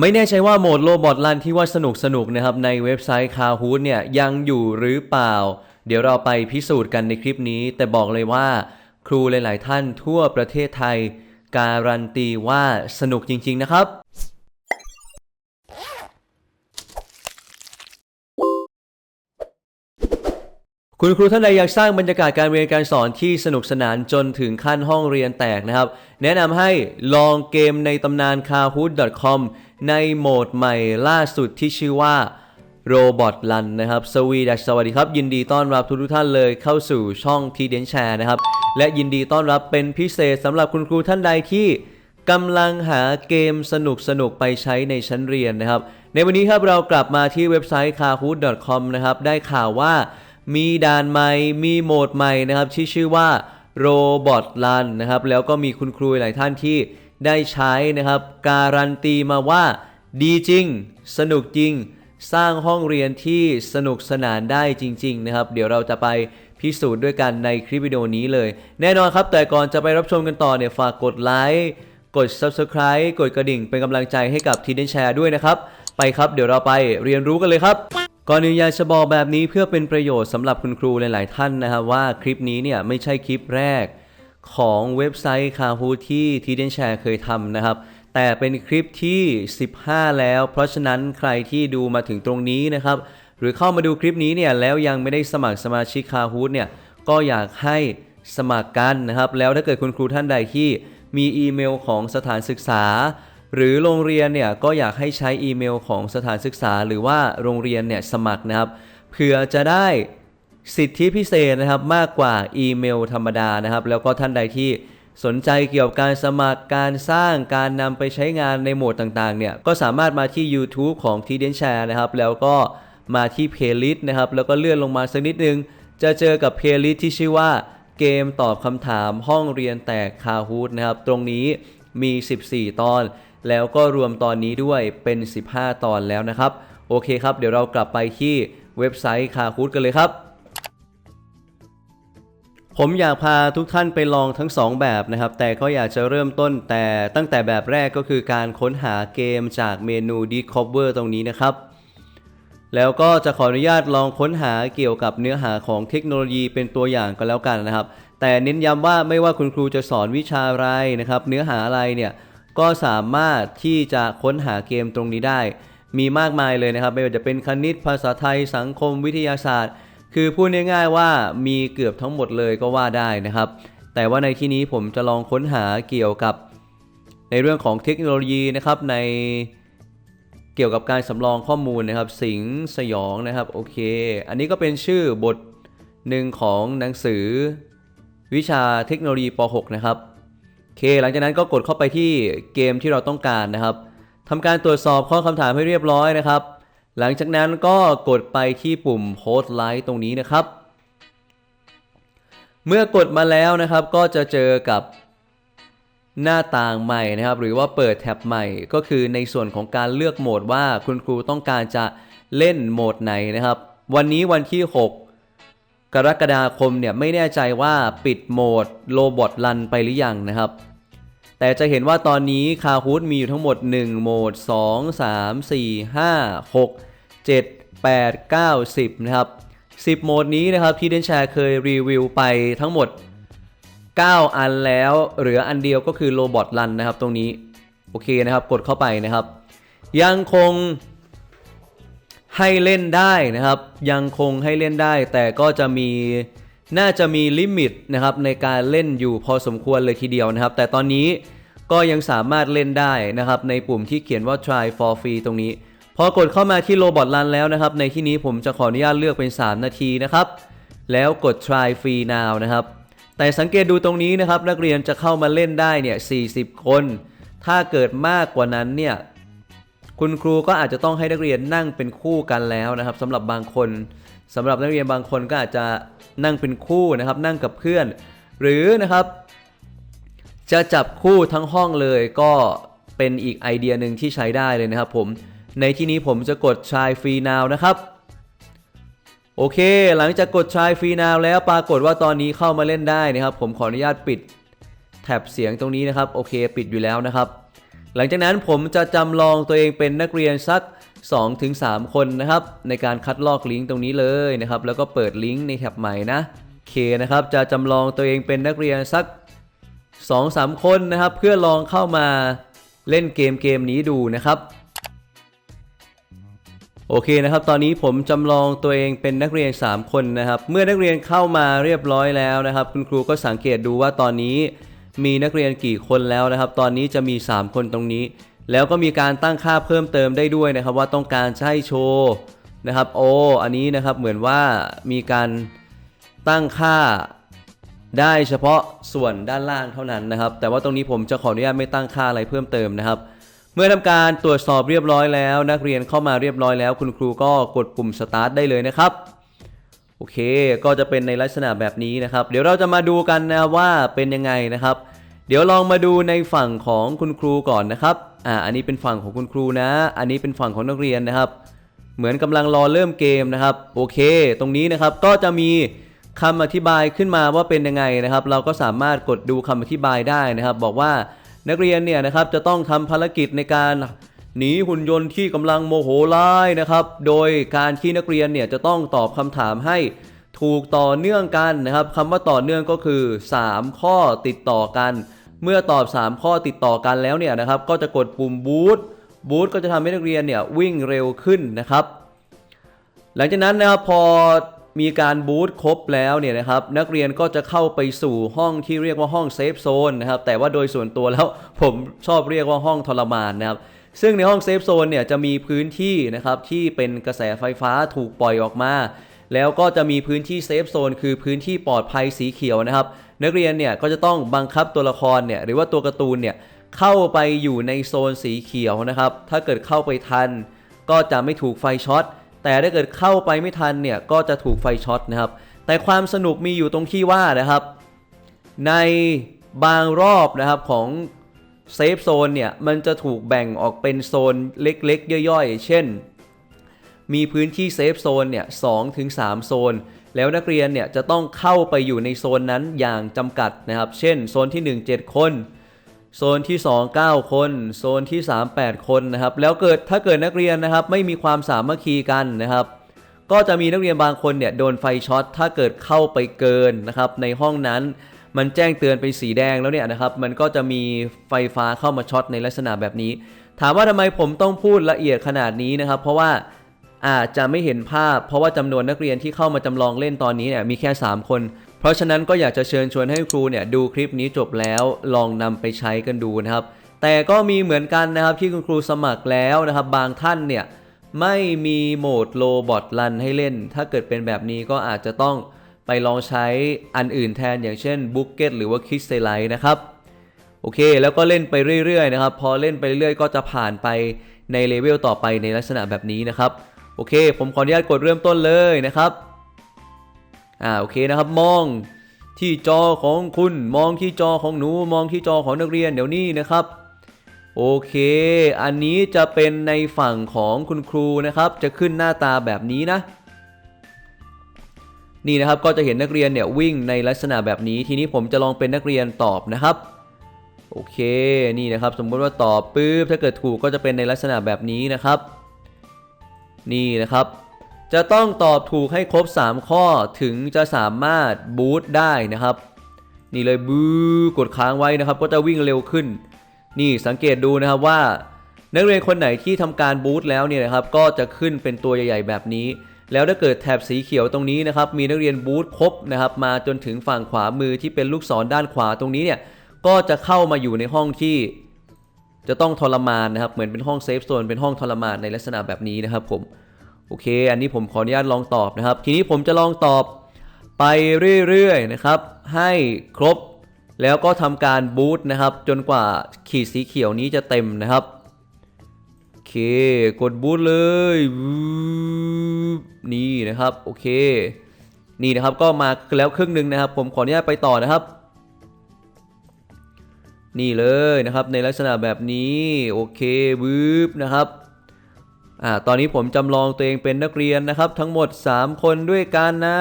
ไม่แน่ใจว่าโหมดโรบอทลันที่ว่าสนุกสนุกนะครับในเว็บไซต์คาฮูดเนี่ยยังอยู่หรือเปล่า เดี๋ยวเราไปพิสูจน์กันในคลิปนี้ แต่บอกเลยว่า ครูหลาย ๆ ท่านทั่วประเทศไทย การันตีว่าสนุกจริง ๆ นะครับ คุณครูท่านใดอยากสร้างบรรยากาศการเรียนการสอนที่สนุกสนานจนถึงขั้นห้องเรียนแตกนะครับ แนะนำให้ลองเกมในตำนาน kahoot.com ในโหมดใหม่ล่าสุดที่ชื่อว่า Robot Run นะครับ สวีดัสสวัสดีครับ ยินดีต้อนรับทุกทุกท่านเลยเข้าสู่ช่องทีเดนแชร์นะครับ และยินดีต้อนรับเป็นพิเศษสำหรับคุณครูท่านใดที่กำลังหาเกมสนุกสนุกๆไปใช้ในชั้นเรียนนะครับ ในวันนี้ครับเรากลับมาที่เว็บไซต์ kahoot.com นะครับ ได้ข่าวว่า มีด่านใหม่ มีโหมดใหม่นะครับที่ชื่อว่า Robot Run นะครับ แล้วก็มีคุณครูหลายท่านที่ได้ใช้นะครับ การันตีมาว่า ดีจริง สนุกจริง สร้างห้องเรียนที่สนุกสนานได้จริง ๆ นะครับ เดี๋ยวเราจะไปพิสูจน์ด้วยกันในคลิปวิดีโอนี้เลย แน่นอนครับ แต่ก่อนจะไปรับชมกันต่อเนี่ยฝากกดไลค์กด Subscribe กดกระดิ่งเป็นกำลังใจให้กับทีเดนแชร์ด้วยนะครับ ไปครับเดี๋ยวเราไปเรียนรู้กันเลยครับ ก่อนอื่นอยากจะบอกแบบนี้เพื่อเป็นประโยชน์สำหรับคุณครูหลาย ๆ ท่านนะครับว่าคลิปนี้เนี่ยไม่ใช่คลิปแรกของเว็บไซต์คาฮูที่ทีเดนแชร์เคยทำนะครับ แต่เป็นคลิปที่ 15 แล้ว เพราะฉะนั้นใครที่ดูมาถึงตรงนี้นะครับ หรือเข้ามาดูคลิปนี้เนี่ยแล้วยังไม่ได้สมัครสมาชิกคาฮูดเนี่ยก็อยากให้สมัครกันนะครับ แล้วถ้าเกิดคุณครูท่านใดที่มีอีเมลของสถานศึกษา หรือโรงเรียนเนี่ยก็อยากให้ใช้อีเมลของสถานศึกษา หรือว่าโรงเรียนเนี่ยสมัครนะครับเพื่อจะได้สิทธิพิเศษนะครับมากกว่าอีเมลธรรมดานะครับ แล้วก็ท่านใดที่สนใจเกี่ยวกับการสมัครการสร้างการนำไปใช้งานในโหมดต่างๆเนี่ยก็สามารถมาที่ YouTube ของ t d n Share นะครับ แล้วก็มาที่ Playlist นะครับ แล้วก็เลื่อนลงมาสักนิดนึง จะเจอกับ Playlist ที่ชื่อว่าเกมตอบคำถามห้องเรียนแตกคาฮูดนะครับ ตรงนี้มี 14 ตอน แล้วก็รวมตอนนี้ด้วยเป็น 15 ตอนแล้วนะครับ โอเคครับ เดี๋ยวเรากลับไปที่เว็บไซต์คาฮูดกันเลยครับ ผมอยากพาทุกท่านไปลองทั้ง 2 แบบนะครับ แต่ก็อยากจะเริ่มต้นแต่ตั้งแต่แบบแรกก็คือการค้นหาเกมจากเมนู Discover ตรงนี้นะครับแล้วก็จะขออนุญาตลองค้นหาเกี่ยวกับเนื้อหาของเทคโนโลยีเป็นตัวอย่างก็แล้วกันนะครับ แต่เน้นย้ำว่าไม่ว่าคุณครูจะสอนวิชาอะไรนะครับ เนื้อหาอะไรเนี่ย ก็สามารถที่จะค้นหาเกมตรงนี้ได้ มีมากมายเลยนะครับ ไม่ว่าจะเป็นคณิตภาษาไทยสังคมวิทยาศาสตร์ คือพูดง่ายๆว่ามีเกือบทั้งหมดเลยก็ว่าได้นะครับ แต่ว่าในที่นี้ผมจะลองค้นหาเกี่ยวกับ ในเรื่องของเทคโนโลยีนะครับในเกี่ยวกับการสำรองข้อมูลนะครับ สิงสยองนะครับโอเค อันนี้ก็เป็นชื่อบทหนึ่งของหนังสือวิชาเทคโนโลยีป .6 นะครับ เค หลังจากนั้นก็กดเข้าไปที่เกมที่เราต้องการนะครับทำการตรวจสอบข้อคำถามให้เรียบร้อยนะครับ หลังจากนั้นก็กดไปที่ปุ่มโพสต์ไลค์ตรงนี้นะครับ เมื่อกดมาแล้วนะครับก็จะเจอกับหน้าต่างใหม่นะครับ หรือว่าเปิดแท็บใหม่ ก็คือในส่วนของการเลือกโหมดว่าคุณครูต้องการจะเล่นโหมดไหนนะครับ วันนี้วันที่ 6 กรกฎาคมเนี่ยไม่แน่ใจว่าปิดโหมดโรบอทรันไปหรือยังนะครับ แต่จะเห็นว่าตอนนี้คาฮูดมีอยู่ทั้งหมด 1 โหมด 2 3 4 5 6 7 8 9 10 นะครับ 10 โหมดนี้นะครับที่เดนแชร์เคยรีวิวไปทั้งหมด 9 อันแล้วเหลืออันเดียวก็คือโรบอทรันนะครับตรงนี้ โอเคนะครับกดเข้าไปนะครับ ยังคง ให้เล่นได้นะครับ ยังคงให้เล่นได้ แต่ก็จะมีน่าจะมีลิมิตนะครับในการเล่นอยู่พอสมควรเลยทีเดียวนะครับ แต่ตอนนี้ก็ยังสามารถเล่นได้นะครับ ในปุ่มที่เขียนว่า try for free ตรงนี้ พอกดเข้ามาที่โรบอทรันแล้วนะครับ ในที่นี้ผมจะขออนุญาตเลือกเป็น 3 นาทีนะครับ แล้วกด try free now นะครับ แต่สังเกตดูตรงนี้นะครับ นักเรียนจะเข้ามาเล่นได้เนี่ย40 คน ถ้าเกิดมากกว่านั้นเนี่ย คุณครูก็อาจจะต้องให้นักเรียนนั่งเป็นคู่กันแล้วนะครับสำหรับบางคนสำหรับนักเรียนบางคนก็อาจจะนั่งเป็นคู่นะครับ นั่งกับเพื่อน หรือนะครับ จะจับคู่ทั้งห้องเลยก็เป็นอีกไอเดียหนึ่งที่ใช้ได้เลยนะครับผมในที่นี้ผมจะกด try free now นะครับโอเค หลังจากกด try free now แล้วปรากฏว่าตอนนี้เข้ามาเล่นได้นะครับ ผมขออนุญาตปิดแท็บเสียงตรงนี้นะครับ โอเค ปิดอยู่แล้วนะครับ หลังจากนั้นผมจะจำลองตัวเองเป็นนักเรียนสัก 2-3 คนนะครับ ในการคัดลอกลิงก์ตรงนี้เลยนะครับ แล้วก็เปิดลิงก์ในแท็บใหม่นะเคนะครับ จะจำลองตัวเองเป็นนักเรียนสัก 2-3 คนนะครับ เพื่อลองเข้ามาเล่นเกมเกมนี้ดูนะครับโอเคนะครับ ตอนนี้ผมจำลองตัวเองเป็นนักเรียน 3 คนนะครับ เมื่อนักเรียนเข้ามาเรียบร้อยแล้วนะครับ คุณครูก็สังเกตดูว่าตอนนี้ มีนักเรียนกี่คนแล้วนะครับ ตอนนี้จะมี 3 คนตรงนี้ แล้วก็มีการตั้งค่าเพิ่มเติมได้ด้วยนะครับ ว่าต้องการให้โชว์นะครับโอ้อันนี้นะครับเหมือนว่ามีการตั้งค่าได้เฉพาะส่วนด้านล่างเท่านั้นนะครับ แต่ว่าตรงนี้ผมจะขออนุญาตไม่ตั้งค่าอะไรเพิ่มเติมนะครับ เมื่อทำการตรวจสอบเรียบร้อยแล้ว นักเรียนเข้ามาเรียบร้อยแล้ว คุณครูก็กดปุ่ม start ได้เลยนะครับ โอเค ก็จะเป็นในลักษณะแบบนี้นะครับ เดี๋ยวเราจะมาดูกันนะว่าเป็นยังไงนะครับ เดี๋ยวลองมาดูในฝั่งของคุณครูก่อนนะครับ อ่า อันนี้เป็นฝั่งของคุณครูนะ อันนี้เป็นฝั่งของนักเรียนนะครับ เหมือนกำลังรอเริ่มเกมนะครับ โอเค ตรงนี้นะครับ ก็จะมีคำอธิบายขึ้นมาว่าเป็นยังไงนะครับ เราก็สามารถกดดูคำอธิบายได้นะครับ บอกว่านักเรียนเนี่ยนะครับจะต้องทำภารกิจในการ หนีหุ่นยนต์ที่กำลังโมโหร้ายนะครับ โดยการที่นักเรียนเนี่ยจะต้องตอบคำถามให้ถูกต่อเนื่องกันนะครับคำว่าต่อเนื่องก็คือ 3 ข้อติดต่อกัน เมื่อตอบ 3 ข้อติดต่อกันแล้วเนี่ยนะครับ ก็จะกดปุ่มบูทบูทก็จะทำให้นักเรียนเนี่ยวิ่งเร็วขึ้นนะครับ หลังจากนั้นนะครับพอมีการบูตครบแล้วเนี่ยนะครับนักเรียนก็จะเข้าไปสู่ห้องที่เรียกว่าห้องเซฟโซนนะครับแต่ว่าโดยส่วนตัวแล้วผมชอบเรียกว่าห้องทรมานนะครับ ซึ่งในห้องเซฟโซนเนี่ยจะมีพื้นที่นะครับที่เป็นกระแสไฟฟ้าถูกปล่อยออกมา แล้วก็จะมีพื้นที่เซฟโซนคือพื้นที่ปลอดภัยสีเขียวนะครับ นักเรียนเนี่ยก็จะต้องบังคับตัวละครเนี่ยหรือว่าตัวการ์ตูนเนี่ยเข้าไปอยู่ในโซนสีเขียวนะครับ ถ้าเกิดเข้าไปทัน ก็จะไม่ถูกไฟช็อต แต่ถ้าเกิดเข้าไปไม่ทันเนี่ยก็จะถูกไฟช็อตนะครับ แต่ความสนุกมีอยู่ตรงที่ว่านะครับ ในบางรอบนะครับของ เซฟโซนเนี่ยมันจะถูกแบ่งออกเป็นโซนเล็กๆ ย่อยๆ เช่น มีพื้นที่เซฟโซนเนี่ยสถึง3โซน แล้วนักเรียนเนี่ยจะต้องเข้าไปอยู่ในโซนนั้นอย่างจำกัดนะครับ เช่น โซนที่ 1 7 คน โซนที่ 2 9 คน โซนที่ 3 8 คนนะครับ แล้วเกิดถ้าเกิดนักเรียนนะครับไม่มีความสามัคคีกันนะครับก็จะมีนักเรียนบางคนเนี่ยโดนไฟช็อตถ้าเกิดเข้าไปเกินนะครับในห้องนั้น มันแจ้งเตือนเป็นสีแดงแล้วเนี่ยนะครับ มันก็จะมีไฟฟ้าเข้ามาช็อตในลักษณะแบบนี้ ถามว่าทำไมผมต้องพูดละเอียดขนาดนี้นะครับ เพราะว่าอาจจะไม่เห็นภาพ เพราะว่าจำนวนนักเรียนที่เข้ามาจำลองเล่นตอนนี้เนี่ยมีแค่ 3 คน เพราะฉะนั้นก็อยากจะเชิญชวนให้ครูเนี่ยดูคลิปนี้จบแล้วลองนำไปใช้กันดูนะครับ แต่ก็มีเหมือนกันนะครับที่คุณครูสมัครแล้วนะครับ บางท่านเนี่ยไม่มีโหมดโลบอทรันให้เล่น ถ้าเกิดเป็นแบบนี้ก็อาจจะต้อง ไปลองใช้อันอื่นแทนอย่างเช่น b o o k e t หรือว่า k i s s e l i g h t นะครับ โอเค แล้วก็เล่นไปเรื่อยๆนะครับ พอเล่นไปเรื่อยๆ ก็จะผ่านไปในเลเวลต่อไปในลักษณะแบบนี้นะครับ โอเค ผมขออนุญาตกดเริ่มต้นเลยนะครับ อ่า โอเคนะครับ มองที่จอของคุณ มองที่จอของหนู มองที่จอของนักเรียนเดี๋ยวนี้นะครับ โอเค อันนี้จะเป็นในฝั่งของคุณครูนะครับ จะขึ้นหน้าตาแบบนี้นะ นี่นะครับก็จะเห็นนักเรียนเนี่ยวิ่งในลักษณะแบบนี้ ทีนี้ผมจะลองเป็นนักเรียนตอบนะครับโอเคนี่นะครับ สมมติว่าตอบปุ๊บถ้าเกิดถูกก็จะเป็นในลักษณะแบบนี้นะครับ นี่นะครับจะต้องตอบถูกให้ครบ 3 ข้อถึงจะสามารถบูตได้นะครับ นี่เลยบูกดค้างไว้นะครับ ก็จะวิ่งเร็วขึ้น นี่สังเกตดูนะครับว่า นักเรียนคนไหนที่ทำการบูตแล้วเนี่ยนะครับ ก็จะขึ้นเป็นตัวใหญ่ ๆ แบบนี้ แล้วถ้าเกิดแถบสีเขียวตรงนี้นะครับมีนักเรียนบูตครบนะครับมาจนถึงฝั่งขวามือที่เป็นลูกศรด้านขวาตรงนี้เนี่ยก็จะเข้ามาอยู่ในห้องที่จะต้องทรมานนะครับเหมือนเป็นห้องเซฟโซนเป็นห้องทรมานในลักษณะแบบนี้นะครับผมโอเค อันนี้ผมขออนุญาตลองตอบนะครับ ทีนี้ผมจะลองตอบไปเรื่อยๆนะครับ ให้ครบแล้วก็ทำการบูตนะครับ จนกว่าขีดสีเขียวนี้จะเต็มนะครับ เค กดบูตเลยนี่นะครับ โอเค นี่นะครับก็มาแล้วครึ่งหนึ่งนะครับ ผมขออนุญาตไปต่อนะครับ นี่เลยนะครับในลักษณะแบบนี้โอเควืบนะครับอ่าตอนนี้ผมจำลองตัวเองเป็นนักเรียนนะครับ ทั้งหมด 3 คนด้วยกันนะ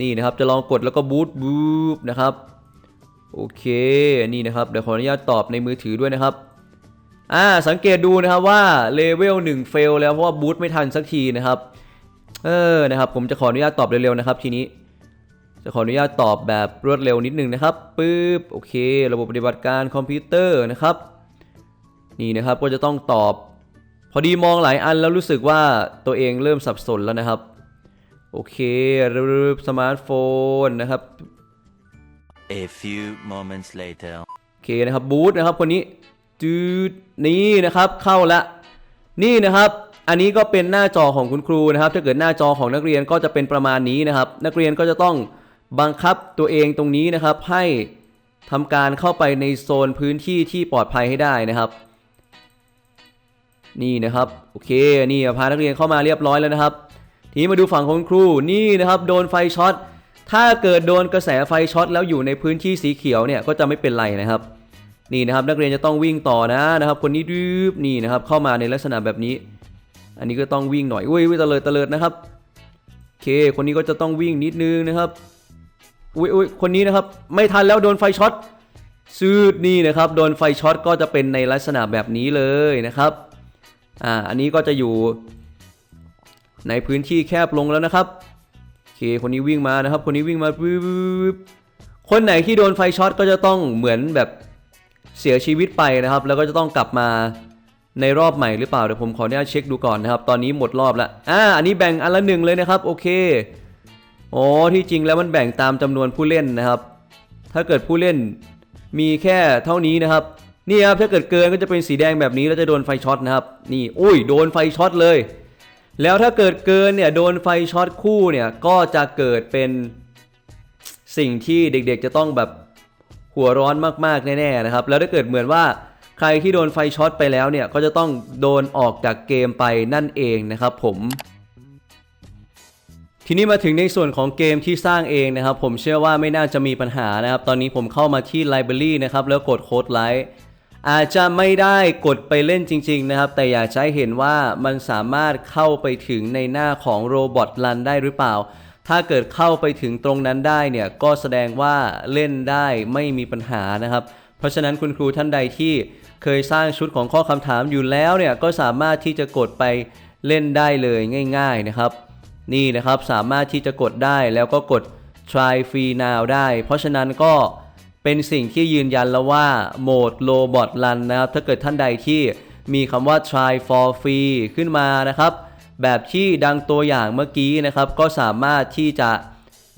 นี่นะครับจะลองกดแล้วก็บูทบูบนะครับโอเค นี่นะครับ เดี๋ยวขออนุญาตตอบในมือถือด้วยนะครับ อ่าสังเกตดูนะครับว่าเลเวล1เฟลแล้วเพราะว่าบูทไม่ทันสักทีนะครับ เออนะครับ ผมจะขออนุญาตตอบเร็วๆนะครับทีนี้ จะขออนุญาตตอบแบบรวดเร็วนิดนึงนะครับปึ๊บโอเค ระบบปฏิบัติการคอมพิวเตอร์นะครับ นี่นะครับก็จะต้องตอบ พอดีมองหลายอันแล้วรู้สึกว่าตัวเองเริ่มสับสนแล้วนะครับ โอเครึบสมาร์ทโฟนนะครับ A few moments later. โอเคนะครับบูธนะครับคนนี้ จืดนี่นะครับเข้าละนี่นะครับ อันนี้ก็เป็นหน้าจอของคุณครูนะครับ ถ้าเกิดหน้าจอของนักเรียนก็จะเป็นประมาณนี้นะครับ นักเรียนก็จะต้องบังคับตัวเองตรงนี้นะครับ ให้ทำการเข้าไปในโซนพื้นที่ที่ปลอดภัยให้ได้นะครับ นี่นะครับโอเคนี่พานักเรียนเข้ามาเรียบร้อยแล้วนะครับ ทีนี้มาดูฝั่งของคุณครูนี่นะครับ โดนไฟช็อตถ้าเกิดโดนกระแสไฟช็อตแล้วอยู่ในพื้นที่สีเขียวเนี่ยก็จะไม่เป็นไรนะครับ นี่นะครับนักเรียนจะต้องวิ่งต่อนะนะครับ คนนี้ดืบนี่นะครับเข้ามาในลักษณะแบบนี้ อันนี้ก็ต้องวิ่งหน่อยอุ้ยอุ้ยตะเลิดตะเลิดนะครับโอเค คนนี้ก็จะต้องวิ่งนิดนึงนะครับอุ้ยอุ้ยคนนี้นะครับ ไม่ทันแล้วโดนไฟช็อตซืดนี่นะครับ โดนไฟช็อตก็จะเป็นในลักษณะแบบนี้เลยนะครับอ่าอันนี้ก็จะอยู่ในพื้นที่แคบลงแล้วนะครับโอเคคนนี้วิ่งมานะครับ คนนี้วิ่งมาปึ๊บคนไหนที่โดนไฟช็อตก็จะต้องเหมือนแบบ เสียชีวิตไปนะครับ แล้วก็จะต้องกลับมาในรอบใหม่หรือเปล่าเดี๋ยวผมขออนุญาตเช็คดูก่อนนะครับ ตอนนี้หมดรอบแล้วอ่าอันนี้แบ่งอันละหนึ่งเลยนะครับโอเคอ๋อที่จริงแล้วมันแบ่งตามจำนวนผู้เล่นนะครับ ถ้าเกิดผู้เล่นมีแค่เท่านี้นะครับนี่ครับถ้าเกิดเกินก็จะเป็นสีแดงแบบนี้แล้วจะโดนไฟช็อตนะครับ นี่อุ้ยโดนไฟช็อตเลย แล้วถ้าเกิดเกินเนี่ยโดนไฟช็อตคู่เนี่ยก็จะเกิดเป็นสิ่งที่เด็กๆจะต้องแบบ หัวร้อนมากๆแน่ๆนะครับ แล้วถ้าเกิดเหมือนว่าใครที่โดนไฟช็อตไปแล้วเนี่ย ก็จะต้องโดนออกจากเกมไปนั่นเองนะครับผม ทีนี้มาถึงในส่วนของเกมที่สร้างเองนะครับ ผมเชื่อว่าไม่น่าจะมีปัญหานะครับ ตอนนี้ผมเข้ามาที่ Library นะครับ แล้วกดโค้ดไลท์อาจจะไม่ได้กดไปเล่นจริง ๆ นะครับ แต่อยากจะให้เห็นว่ามันสามารถเข้าไปถึงในหน้าของ Robot Run ได้หรือเปล่า ถ้าเกิดเข้าไปถึงตรงนั้นได้เนี่ยก็แสดงว่าเล่นได้ไม่มีปัญหานะครับ เพราะฉะนั้นคุณครูท่านใดที่เคยสร้างชุดของข้อคำถามอยู่แล้วเนี่ยก็สามารถที่จะกดไปเล่นได้เลยง่าย ๆนะครับ นี่นะครับสามารถที่จะกดได้แล้วก็กด try free now ได้ เพราะฉะนั้นก็เป็นสิ่งที่ยืนยันแล้วว่าโหมด robot run นะครับถ้าเกิดท่านใดที่มีคำว่า try for free ขึ้นมานะครับ แบบที่ดังตัวอย่างเมื่อกี้นะครับ ก็สามารถที่จะ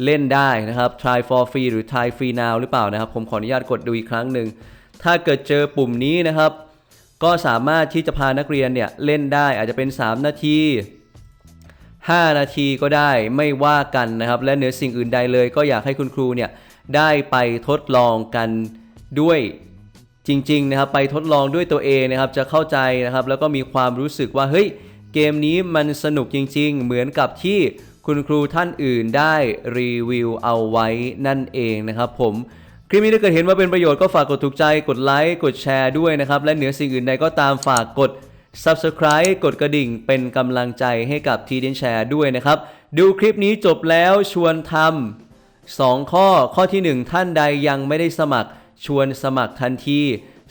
เล่นได้นะครับ try for free หรือ try free now หรือเปล่านะครับ ผมขออนุญาตกดดูอีกครั้งหนึ่ง ถ้าเกิดเจอปุ่มนี้นะครับ ก็สามารถที่จะพานักเรียนเนี่ยเล่นได้อาจจะเป็น 3 นาที 5 นาทีก็ได้ไม่ว่ากันนะครับ และเหนือสิ่งอื่นใดเลย ก็อยากให้คุณครูเนี่ยได้ไปทดลองกันด้วยจริง ๆ นะครับ ไปทดลองด้วยตัวเองนะครับ จะเข้าใจนะครับ แล้วก็มีความรู้สึกว่าเฮ้ย เกมนี้มันสนุกจริงๆ เหมือนกับที่คุณครูท่านอื่นได้รีวิวเอาไว้นั่นเองนะครับผมคลิปนี้ถ้าเกิดเห็นว่าเป็นประโยชน์ก็ฝากกดถูกใจ กดไลค์ กดแชร์ด้วยนะครับ และเหนือสิ่งอื่นใดก็ตามฝากกด Subscribe กดกระดิ่งเป็นกำลังใจให้กับทีเดนแชร์ด้วยนะครับ ดูคลิปนี้จบแล้วชวนทำ2ข้อข้อทีหนึ่1 ท่านใดยังไม่ได้สมัครชวนสมัครทันที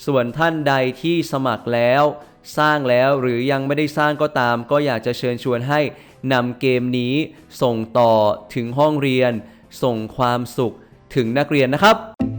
ส่วนท่านใดที่สมัครแล้ว สร้างแล้วหรือยังไม่ได้สร้างก็ตาม ก็อยากจะเชิญชวนให้นำเกมนี้ ส่งต่อถึงห้องเรียน ส่งความสุขถึงนักเรียนนะครับ